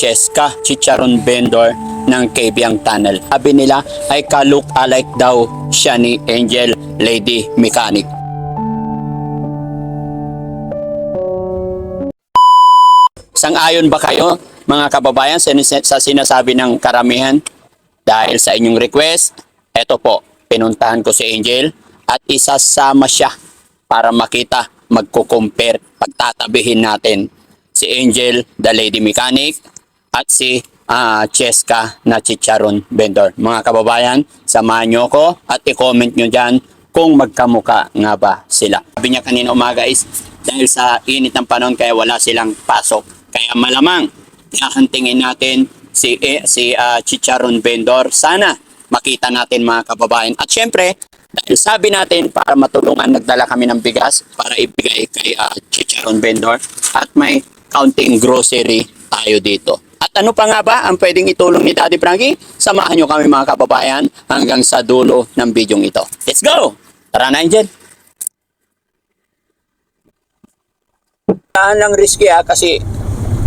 Cheska Chicharon Vendor ng Kabyang Tunnel. Sabi nila ay ka-look alike daw siya ni Angel Lady Mechanic. Sang-ayon ba kayo mga kababayan sa sinasabi ng karamihan? Dahil sa inyong request, eto po, pinuntahan ko si Angel at isasama siya para makita, magko-compare, pagtatabihin natin si Angel, the lady mechanic, at si ah, Cheska na chicharon vendor. Mga kababayan, samahan nyo ko at i-comment nyo dyan kung magkamuka nga ba sila. Sabi niya kanina umaga is dahil sa init ng panahon kaya wala silang pasok. Kaya malamang hahantingin natin si eh, si ah, chicharon vendor. Sana makita natin mga kababayan. At syempre, dahil sabi natin para matulungan, nagdala kami ng bigas para ibigay kay ah, chicharon vendor at may counting grocery tayo dito. At ano pa nga ba ang pwedeng itulong ni Daddy Frankie? Samahan nyo kami mga kababayan hanggang sa dulo ng bidyong ito. Let's go! Tara na, Angel! Saan lang risky ha kasi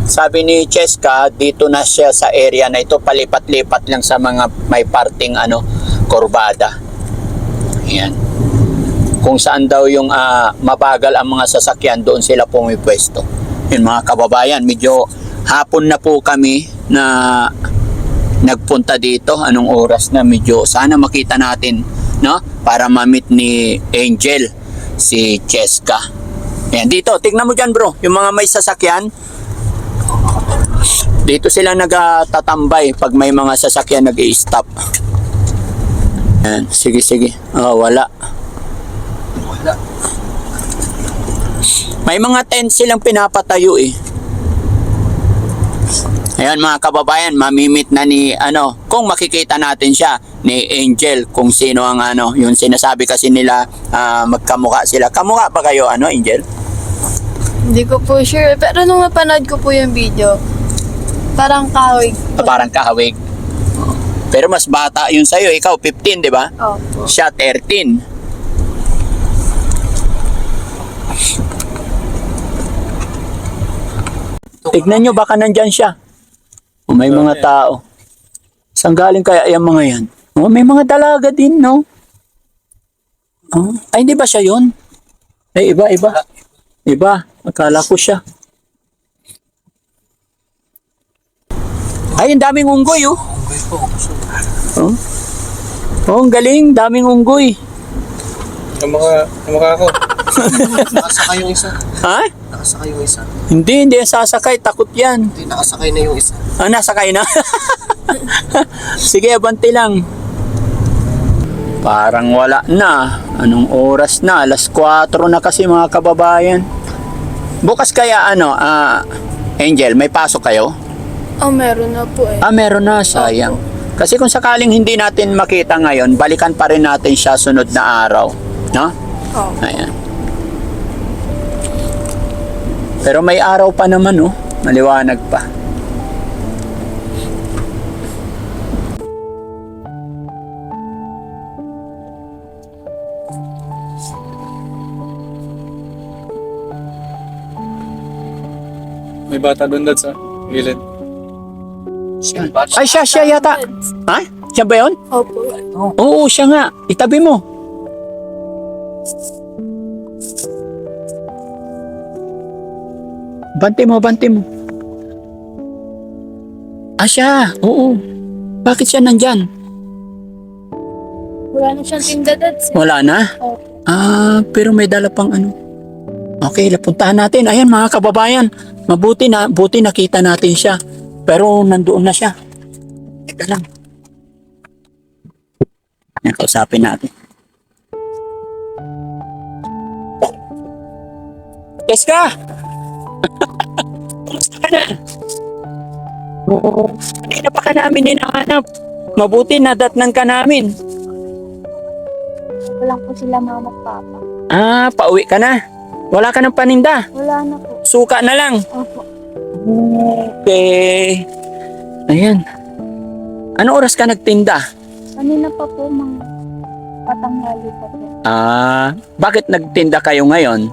sabi ni Cheska dito na siya sa area na ito palipat-lipat lang sa mga may parting ano kurbada. Ayan. Kung saan daw yung ah, mabagal ang mga sasakyan doon sila pumipwesto. Yun mga kababayan, medyo hapon na po kami na nagpunta dito. Anong oras na medyo sana makita natin no para ma-meet ni Angel si Cheska. Ayan, dito, tignan mo dyan bro, yung mga may sasakyan, dito sila nagatatambay pag may mga sasakyan nag stop Ayan, sige, sige. Oh. Wala. May mga tent silang pinapatayo eh. Ayan mga kababayan, mamimit na ni ano, kung makikita natin siya ni Angel kung sino ang ano, yung sinasabi kasi nila ah, magkamukha sila. Kamukha ba kayo ano, Angel? Hindi ko po sure. Pero nung napanood ko po yung video, parang kahawig. Ah, Parang kahawig. Pero mas bata yun sa'yo, ikaw 15, di ba? Opo. Siya 13. Tignan nyo, baka nandyan siya. O may mga tao. Saan galing kaya yung mga yan? Oh, may mga dalaga din, no? Oh, ay, hindi ba siya yun? Ay, iba, iba. Iba. Akala ko siya. Ay, ang daming unggoy, oh. Unggoy po. Oh, oh ang galing. Daming unggoy. Yung mga, yung mga ako. Nakasakay yung isa. Ha? Nakasakay yung isa. Hindi, hindi yan sasakay. Takot yan. Hindi, nakasakay na yung isa. Ah, nasakay na? Sige, abanti lang. Parang wala na. Anong oras na? Alas 4 na kasi mga kababayan. Bukas kaya ano, ah, Angel, may pasok kayo? Oh, meron na po eh. Ah, meron na, sayang. Kasi kung sakaling hindi natin makita ngayon, balikan pa rin natin siya sunod na araw. No? Oh. Ayan. Pero may araw pa naman, oh. Maliwanag pa. May bata doon dad sa gilid. Ay, siya, siya yata. Ha? Siya ba yun? Opo. Oo, siya nga. Itabi mo. Bante mo, bante mo. Ah, siya. Oo. Bakit siya nandyan? Wala na siyang tinda dads eh. Wala na? Opo. Ah, pero may dala pang ano. Okay, lapuntahan natin. Ayan mga kababayan, mabuti na, buti nakita natin siya. Pero nandoon na siya. Teka lang. Ayan, kausapin natin. Jessica! Na? Oo. Kanina pa ka namin hinahanap. Mabuti nadatnan ka namin. Wala po sila mama at papa. Ah, pauwi ka na. Wala ka ng paninda. Wala na po. Suka na lang. Opo. Okay. Ayan. Ano oras ka nagtinda? Kanina pa po mga patanghali pa po. Ah, bakit nagtinda kayo ngayon?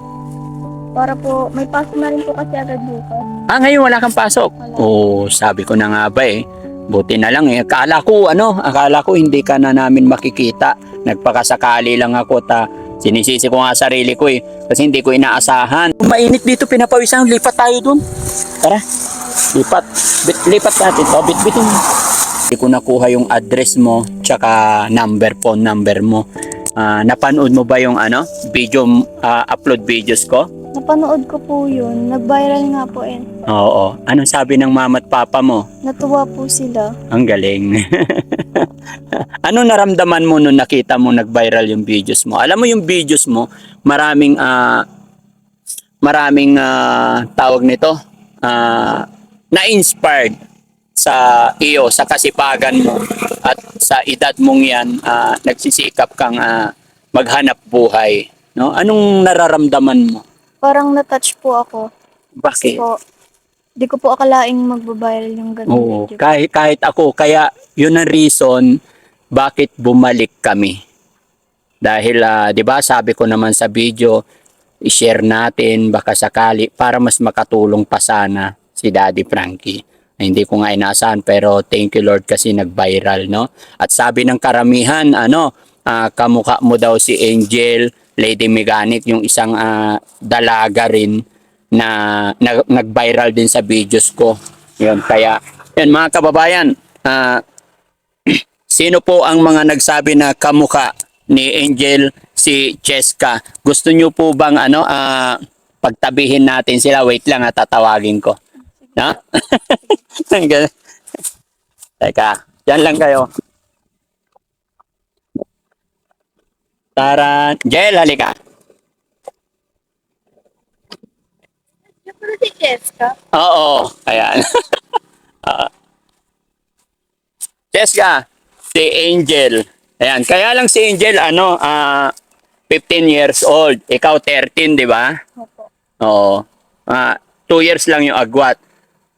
Para po, may pasok na rin po kasi agad bukas. Ah, ngayon wala kang pasok? Wala. Oo, sabi ko na nga ba eh. Buti na lang eh. Akala ko ano, akala ko hindi ka na namin makikita. Nagpakasakali lang ako ta sinisisi ko nga sarili ko eh. Kasi hindi ko inaasahan. Mainit dito, pinapawisan. Lipat tayo dun. Tara. Lipat. Bit, lipat natin to. Bit-bitin mo. Hindi ko nakuha yung address mo tsaka number, phone number mo. Ah, napanood mo ba yung ano, video, ah, upload videos ko? Napanood ko po yun. Nag-viral nga po eh. Oo. Anong sabi ng mama at papa mo? Natuwa po sila. Ang galing. ano naramdaman mo nung nakita mo nag-viral yung videos mo? Alam mo yung videos mo, maraming ah maraming ah, tawag nito, ah, na-inspired sa iyo, sa kasipagan mo at sa edad mong yan, ah, nagsisikap kang ah, maghanap buhay. No? Anong nararamdaman mo? Parang na-touch po ako. Bakit? Kasi po, di ko po akalaing magbabiral yung ganun Oo, video. kahit, kahit ako, kaya yun ang reason bakit bumalik kami. Dahil, ah, di ba, sabi ko naman sa video, i-share natin baka sakali para mas makatulong pa sana si Daddy Frankie. Ay, hindi ko nga inaasahan pero thank you Lord kasi nag-viral, no? At sabi ng karamihan, ano, ah, kamukha mo daw si Angel, Lady Meganit, yung isang ah, dalaga rin na, na nag-viral din sa videos ko. Yun, kaya, yun mga kababayan, ah, sino po ang mga nagsabi na kamukha ni Angel si Cheska? Gusto nyo po bang ano, ah, pagtabihin natin sila? Wait lang, at tatawagin ko. Na? Teka, dyan lang kayo. Tara, Jel, halika. Pero si Jessica, Oo, ayan. Ah. Jessica, si Angel. Ayan, kaya lang si Angel, ano, ah 15 years old. Ikaw 13, di ba? opo. Oo. Ah, 2 years lang yung agwat.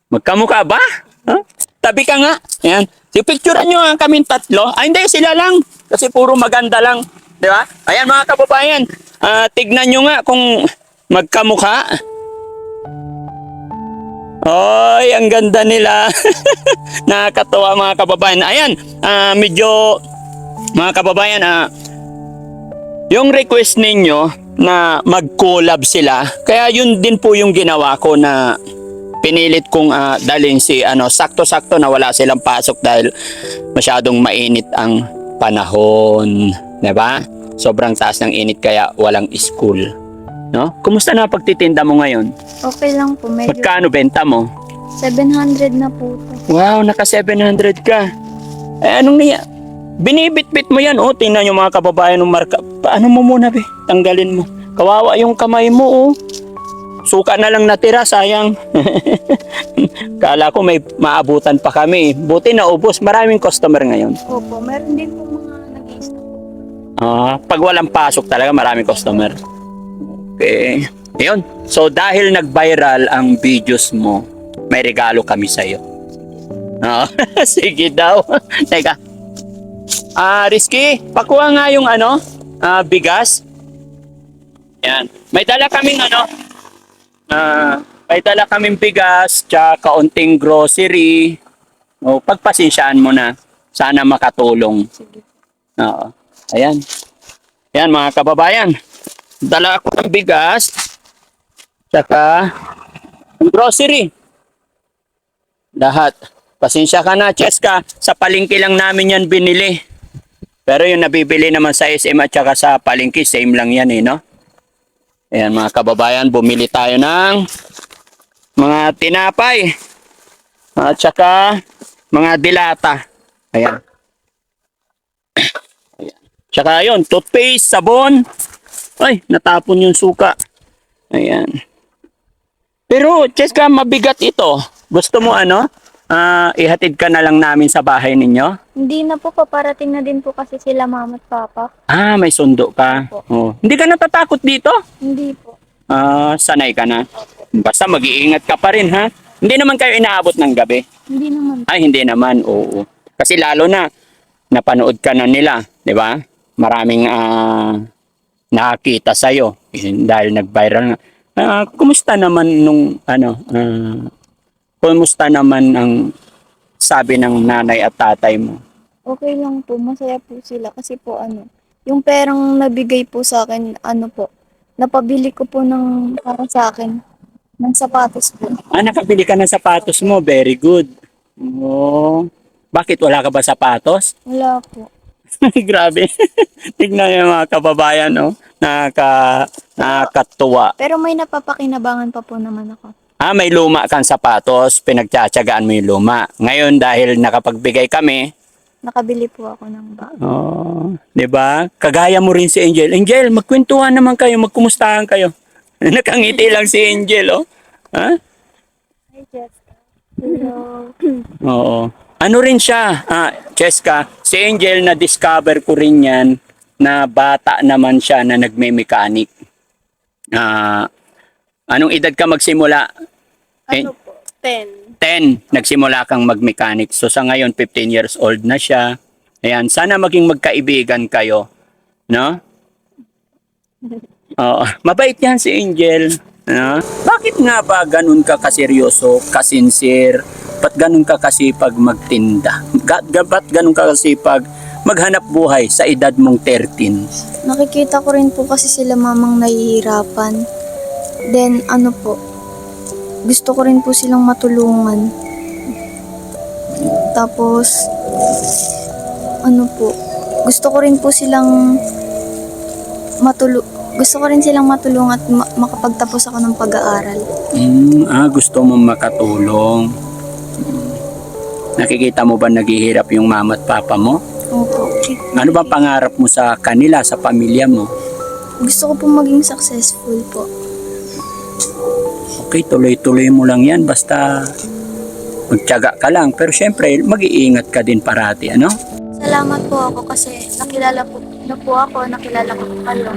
Magkamukha ba? Huh? Tabi ka nga. Ayan. Si picturean nyo nga kaming tatlo. Ay, hindi, sila lang. Kasi puro maganda lang. Di ba? Ayan, mga kababayan. Ah, tignan nyo nga kung magkamukha. Oy, ang ganda nila. Nakakatawa mga kababayan. Ayan, ah, medyo mga kababayan, ah, yung request ninyo na mag-collab sila, kaya yun din po yung ginawa ko na pinilit kong ah, dalhin si ano, sakto-sakto na wala silang pasok dahil masyadong mainit ang panahon, 'di ba? Sobrang taas ng init kaya walang school. No? Kumusta na pagtitinda mo ngayon? Okay lang po. Medyo Magkano benta mo? 700 na po. Wow, naka 700 ka. Eh, anong niya? Binibit-bit mo yan, oh. Tingnan yung mga kababayan ng marka. Paano mo muna, be? Tanggalin mo. Kawawa yung kamay mo, oh. Suka na lang natira, sayang. Kala ko may maabutan pa kami. Buti na ubos. Maraming customer ngayon. Opo, meron din po. Ah, pag walang pasok talaga, maraming customer. Okay. Ayun. So, dahil nag-viral ang videos mo, may regalo kami sa'yo. Oo. Sige daw. Teka. Ah, Rizky, pakuha nga yung ano, ah, bigas. Yan. May dala kaming ano, ah, may dala kaming bigas, tsaka kaunting grocery. O, pagpasensyaan mo na. Sana makatulong. Sige. Oo. Ayan. Ayan mga kababayan. Dala ako ng bigas. Tsaka ng grocery. Lahat. Pasensya ka na, Cheska. Sa palengke lang namin yan binili. Pero yung nabibili naman sa SM at saka sa palengke, same lang yan eh, no? Ayan mga kababayan, bumili tayo ng mga tinapay. At saka mga dilata. Ayan. Tsaka yun, toothpaste, sabon. Ay, natapon yung suka. Ayan. Pero, Cheska, mabigat ito. Gusto mo ano? Ah, ihatid ka na lang namin sa bahay ninyo? Hindi na po, paparating na din po kasi sila mama at papa. Ah, may sundo ka. Opo. Oh. Hindi ka natatakot dito? Hindi po. Ah, sanay ka na. Basta mag-iingat ka pa rin, ha? Hindi naman kayo inaabot ng gabi. Hindi naman. Ay, hindi naman. Oo. Kasi lalo na, napanood ka na nila, di ba? Maraming ah, nakakita sa'yo. Yun, dahil nag-viral nga. Ah, kumusta naman nung ano, ah, kumusta naman ang sabi ng nanay at tatay mo? Okay lang po, masaya po sila kasi po ano, yung perang nabigay po sa akin, ano po, napabili ko po ng para sa akin, ng sapatos po. Ah, nakabili ka ng sapatos mo. Very good. Oh. Bakit wala ka ba sapatos? Wala po. Grabe. Tignan niyo mga kababayan, no? Nakaka, nakakatuwa. Pero may napapakinabangan pa po naman ako. Ah, may luma kang sapatos, pinagtsatsagaan mo yung luma. Ngayon, dahil nakapagbigay kami, Nakabili po ako ng bag. oh, di ba? Kagaya mo rin si Angel. Angel, magkwentuhan naman kayo, magkumustahan kayo. Nakangiti lang si Angel, oh. Ha? Hi, Jessica. Hello. Oo. Ano rin siya, ah, Cheska, si Angel na discover ko rin yan na bata naman siya na nagme-mechanic. Ah, anong edad ka magsimula? Eh, ano po? 10. 10, nagsimula kang mag-mechanic. So sa ngayon, 15 years old na siya. Ayan, sana maging magkaibigan kayo. No? Oo. Mabait yan si Angel. No? Bakit nga ba ganun ka kaseryoso, kasinsir? Ba't ganun ka kasipag magtinda? Ga- ba't ganun ka kasipag maghanap buhay sa edad mong 13? Nakikita ko rin po kasi sila mamang nahihirapan. Then, ano po, gusto ko rin po silang matulungan. Tapos, ano po, gusto ko rin po silang matulu gusto ko rin silang matulungan at ma- makapagtapos ako ng pag-aaral. Mm, ah, gusto mo makatulong. Nakikita mo ba naghihirap yung mama at papa mo? Opo. Ano ba pangarap mo sa kanila, sa pamilya mo? Gusto ko po maging successful po. Okay, tuloy-tuloy mo lang yan. Basta magtiyaga ka lang. Pero syempre, mag-iingat ka din parati, ano? Salamat po ako kasi nakilala po, na po ako, nakilala ko po kayo.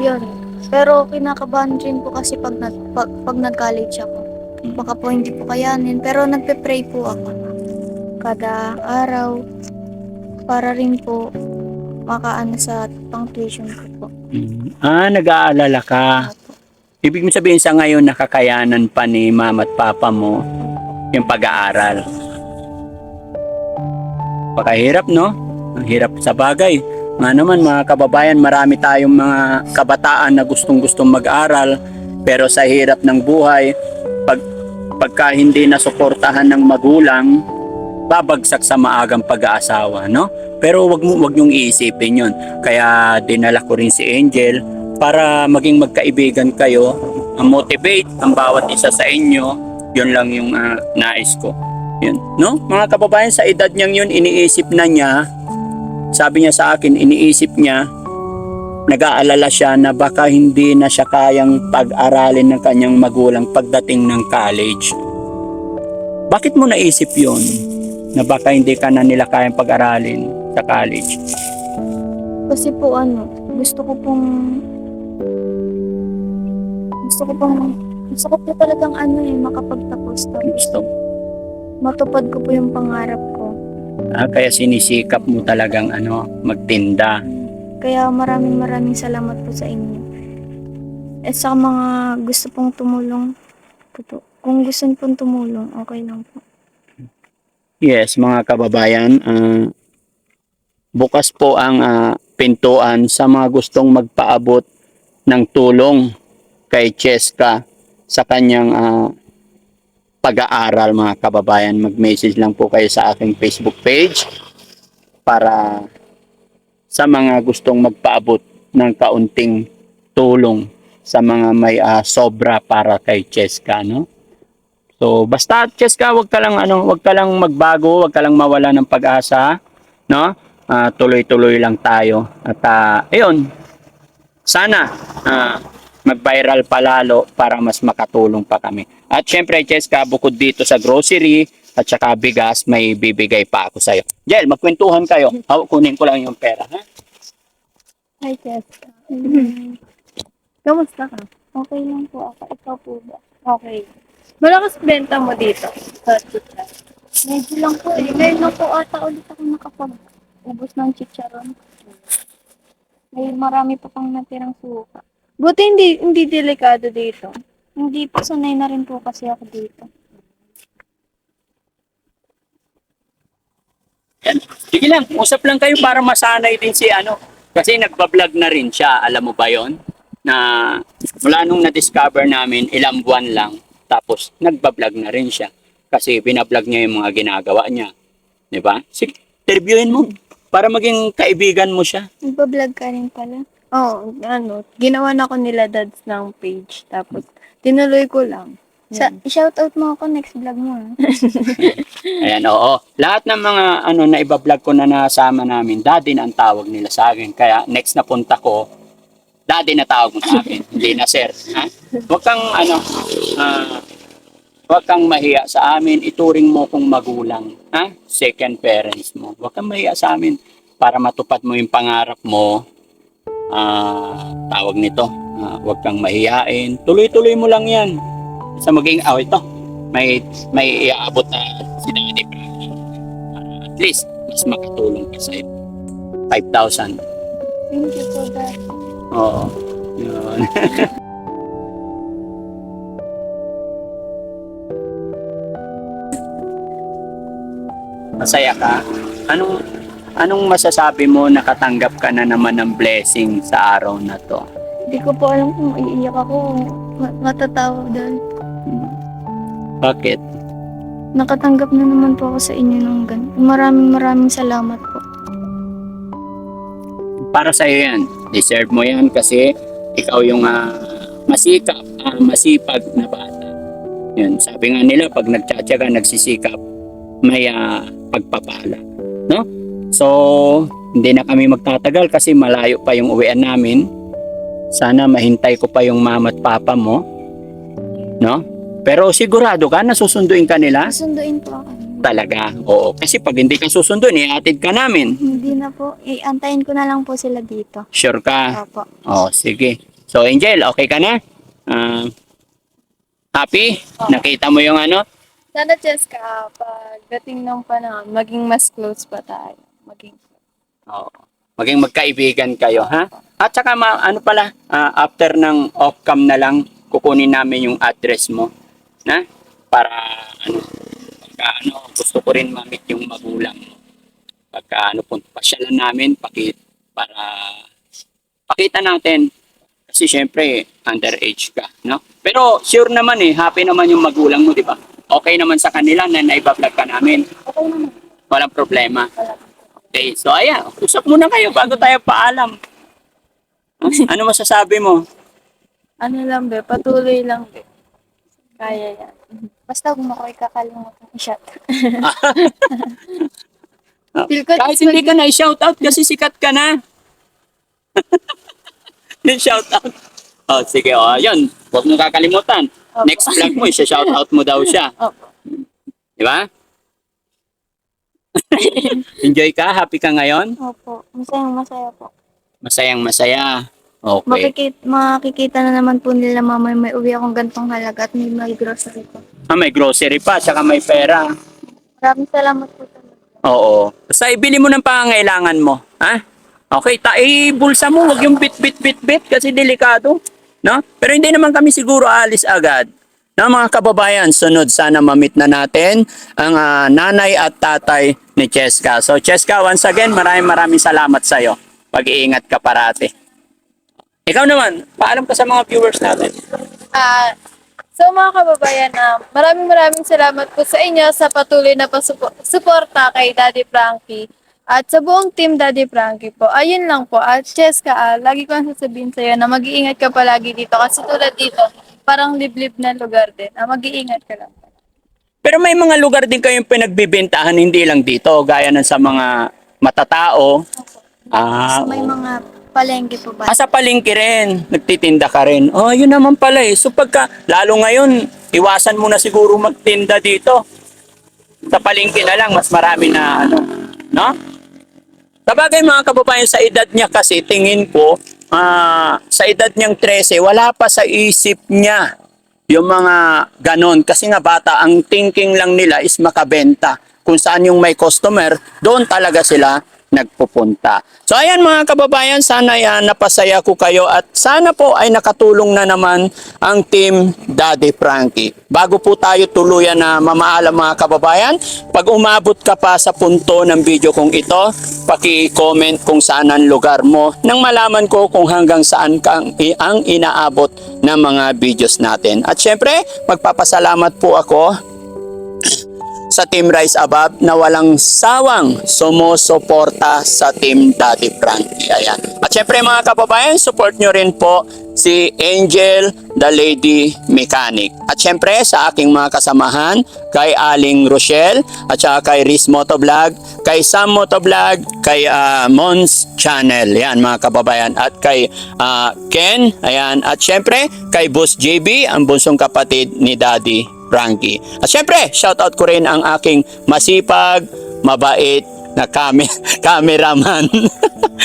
Yun. Pero kinakabahan rin po kasi pag, nag, pag, pag nag-college ako. Baka po hindi po kayanin. Pero nagpe-pray po ako. Kada araw. Para rin po makaano sa pang tuition ko po. Mm. Ah, nag-aalala ka. Ibig mo sabihin sa ngayon, nakakayanan pa ni mama at papa mo yung pag-aaral. Pakahirap, no? Ang hirap sa bagay. Nga naman, mga kababayan, marami tayong mga kabataan na gustong-gustong mag-aral. Pero sa hirap ng buhay, pag, pagka hindi nasuportahan ng magulang, babagsak sa maagang pag-aasawa, no? Pero wag mo wag niyong iisipin 'yon. Kaya dinala ko rin si Angel para maging magkaibigan kayo, motivate ang bawat isa sa inyo. 'Yun lang yung ah, nais ko. 'Yun, no? Mga kababayan, sa edad niyang 'yun, iniisip na niya. Sabi niya sa akin, iniisip niya nag-aalala siya na baka hindi na siya kayang pag-aralin ng kanyang magulang pagdating ng college. Bakit mo naisip 'yon? Na baka hindi ka na nila kayang pag-aralin sa college. Kasi po ano, gusto ko pong gusto ko pong gusto ko po talagang ano eh, makapagtapos tapos Gusto. matupad ko po yung pangarap ko. Ah, kaya sinisikap mo talagang ano, magtinda. Kaya maraming maraming salamat po sa inyo. At sa mga gusto pong tumulong, kung gusto pong tumulong, okay lang po. Yes, mga kababayan, ah, bukas po ang ah, pintuan sa mga gustong magpaabot ng tulong kay Cheska sa kanyang ah, pag-aaral mga kababayan. Mag-message lang po kayo sa aking Facebook page para sa mga gustong magpaabot ng kaunting tulong sa mga may ah, sobra para kay Cheska, no? So, basta Cheska, wag ka lang ano, wag ka lang magbago, wag ka lang mawala ng pag-asa, no? Ah, tuloy-tuloy lang tayo. At ah, ayun. Sana ah, mag-viral palalo para mas makatulong pa kami. At syempre, Cheska, bukod dito sa grocery at saka bigas, may bibigay pa ako sa'yo. Jel, magkwentuhan kayo. Haw, kunin ko lang yung pera, ha? Hi, Jessica. Kamusta ka? Okay lang po ako. Ikaw po ba? Okay. Malakas benta mo dito sa chicharon. Medyo lang po eh. Ngayon lang po ata ulit ako nakapag-ubos ng chicharon. May marami pa pang natirang suka. Buti hindi, hindi delikado dito. Hindi po, sanay na rin po kasi ako dito. Yan. Sige lang, usap lang kayo para masanay din si ano. Kasi nagbablog na rin siya, alam mo ba yon Na mula nung na-discover namin, ilang buwan lang, tapos nagbablog na rin siya. Kasi binablog niya yung mga ginagawa niya. Di ba? Sige, interviewin mo para maging kaibigan mo siya. Nagpa-vlog ka rin pala. Oo, ano, ginawa na ko nila dads ng page. Tapos, tinuloy ko lang. Sa, shoutout mo ako next vlog mo. ah. Ayan, oo. Lahat ng mga ano na ibablog ko na nasama namin, daddy na ang tawag nila sa akin. Kaya next na punta ko, daddy na tawag mo sa akin. Hindi na sir. Ha? Huwag kang ano, ah, huwag kang mahiya sa amin. Ituring mo kung magulang. Ha? Second parents mo. Huwag kang mahiya sa amin para matupad mo yung pangarap mo. Ah, tawag nito. Ah, huwag kang mahiyain. Tuloy-tuloy mo lang yan. Sa maging, oh, ito. May, may iaabot na si Daddy Frankie. Para at least, mas makatulong ka sa'yo. 5,000. Thank you po, Dad. Oo. Yun. Masaya ka? Anong anong masasabi mo nakatanggap ka na naman ng blessing sa araw na to? Hindi ko po alam kung iiyak ako. Ma- matatawa dahil Bakit? nakatanggap na naman po ako sa inyo ng ganun. Maraming maraming salamat po. Para sa iyo yan. Deserve mo yan kasi ikaw yung ah, masikap, ah, masipag na bata. Yun, sabi nga nila pag nagtsatsaga, nagsisikap, may ah, pagpapala. No? So, hindi na kami magtatagal kasi malayo pa yung uwian namin. Sana mahintay ko pa yung mama at papa mo. No? Pero sigurado ka na susunduin ka nila? Susunduin po ako. Talaga. Oo. Kasi pag hindi ka susunduin, iatid ka namin. Hindi na po. Iantayin ko na lang po sila dito. Sure ka? Opo. Oh, sige. So, Angel, okay ka na? Ah, happy? Nakita mo yung ano? Sana, Cheska, pagdating ng panahon, maging mas close pa tayo. Maging Oo. Maging magkaibigan kayo, ha? At saka, ma- ano pala, ah, after ng off-cam na lang, kukunin namin yung address mo. Na? Para, ano, pagka, ano, gusto ko rin mamit yung magulang mo. Pagka, ano, pasyalan namin, pakit, para, pakita natin. Kasi, syempre, underage ka, no? Pero, sure naman eh, happy naman yung magulang mo, di ba? Okay naman sa kanila na naibablog ka namin. Okay naman. Walang problema. Okay, so ayan, usap muna kayo bago tayo paalam. Ano masasabi mo? ano lang, be, patuloy lang, be. Kaya yan. Basta kung ako ikakalimutan i-shot. Feel ko Kahit hindi ka na i-shout out kasi sikat ka na. shout out. Oh, sige, oh, yun. Huwag mo kakalimutan. Opo. Next vlog mo, i-shout out mo daw siya. Opo. Di ba? Enjoy ka? Happy ka ngayon? Opo. Masayang masaya po. Masayang masaya. Okay. Makikita, makikita na naman po nila mama may uwi akong gantong halaga at may may grocery po. Ah, may grocery pa, saka may pera. Maraming salamat po talaga. Oo. Basta ibili mo ng pangangailangan mo. Ha? Okay, ta eh, bulsa mo, wag yung bit bit bit bit kasi delikado. No? Pero hindi naman kami siguro alis agad. Na mga kababayan, sunod sana mamit na natin ang ah, nanay at tatay ni Cheska. So Cheska, once again, maraming maraming salamat sa iyo. Pag-iingat ka parati. Ikaw naman, paalam ka sa mga viewers natin. Ah, so mga kababayan, ah, maraming maraming salamat po sa inyo sa patuloy na pasuporta kay Daddy Frankie. At sa buong team Daddy Frankie po, ayun lang po. At Cheska, ah, lagi ko ang sasabihin sa iyo na mag-iingat ka palagi dito. Kasi tulad dito, parang liblib na lugar din. Ah, mag-iingat ka lang. Pero may mga lugar din kayong pinagbibentahan, hindi lang dito, gaya ng sa mga matatao. Ah, So, may mga palengke po ba? Ah, sa palengke rin, nagtitinda ka rin. Oh, yun naman pala eh. So pagka, lalo ngayon, iwasan mo na siguro magtinda dito. Sa palengke na lang, mas marami na ano, no? Sabagay mga kababayan, sa edad niya kasi, tingin ko, ah, sa edad niyang 13, wala pa sa isip niya yung mga ganon. Kasi nga bata, ang thinking lang nila is makabenta. Kung saan yung may customer, doon talaga sila nagpupunta. So ayan mga kababayan, sana yan napasaya ko kayo at sana po ay nakatulong na naman ang team Daddy Frankie. Bago po tayo tuluyan na mamaalam mga kababayan, pag umabot ka pa sa punto ng video kong ito, paki-comment kung saan ang lugar mo nang malaman ko kung hanggang saan kang ang inaabot ng mga videos natin. At syempre, magpapasalamat po ako sa Team Rise Above na walang sawang sumusuporta sa Team Daddy Frankie. Ayan. At syempre mga kababayan, support nyo rin po si Angel, the Lady Mechanic. At syempre sa aking mga kasamahan, kay Aling Rochelle, at saka kay Riz Motovlog, kay Sam Motovlog, kay ah, Mons Channel. Yan mga kababayan. At kay ah, Ken, ayan. At syempre kay Boss JB, ang bunsong kapatid ni Daddy Frankie. At syempre, shoutout ko rin ang aking masipag, mabait na kami cameraman.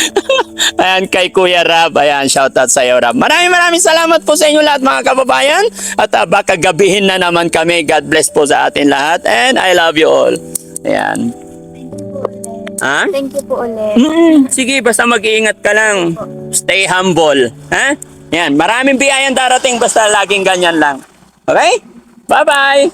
ayan, kay Kuya Rab. Ayan, shoutout sa iyo, Rab. Maraming maraming salamat po sa inyo lahat, mga kababayan. At uh, baka gabihin na naman kami. God bless po sa atin lahat. And I love you all. Ayan. Ha? Thank you po ulit. Mm, sige, basta mag-iingat ka lang. Stay humble. Ha? Yan, maraming biyayang darating basta laging ganyan lang. Okay? 拜拜。